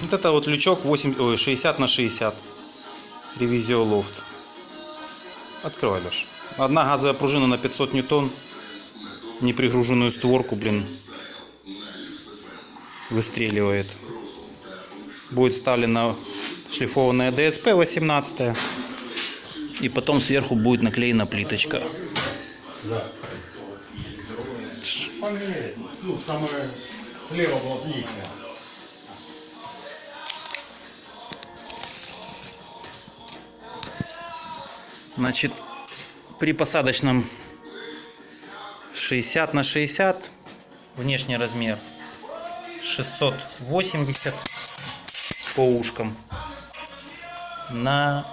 Вот это вот лючок 8, ой, 60 на 60. Ревизио лофт. Открывай. Одна газовая пружина на 500 ньютон. Непригруженную створку, блин, выстреливает. Будет вставлена шлифованная ДСП 18. И потом сверху будет наклеена плиточка. Ну, самое слева была. Значит, при посадочном 60 на 60 внешний размер 680 по ушкам на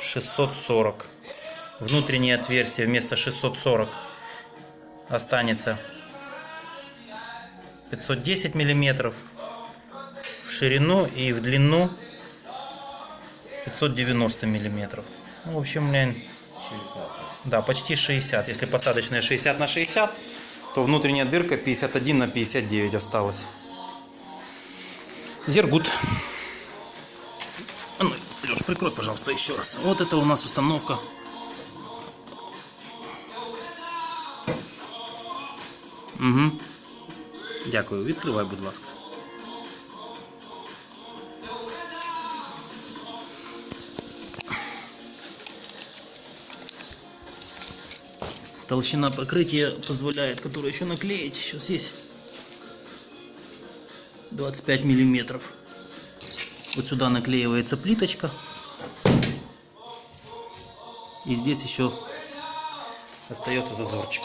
640 внутреннее отверстие вместо 640 останется 510 миллиметров в ширину и в длину 590 миллиметров ну, в общем блин, да, почти 60. Если посадочная 60 на 60, то внутренняя дырка 51 на 59 осталась. Зергут. А Ну, Леш, прикрой, пожалуйста, еще раз. Вот это у нас установка. Угу. Дякую. Відкривай, будь ласка. Толщина покрытия позволяет, которую еще наклеить. Сейчас здесь 25 миллиметров. Вот сюда наклеивается плиточка. И здесь еще остается зазорчик.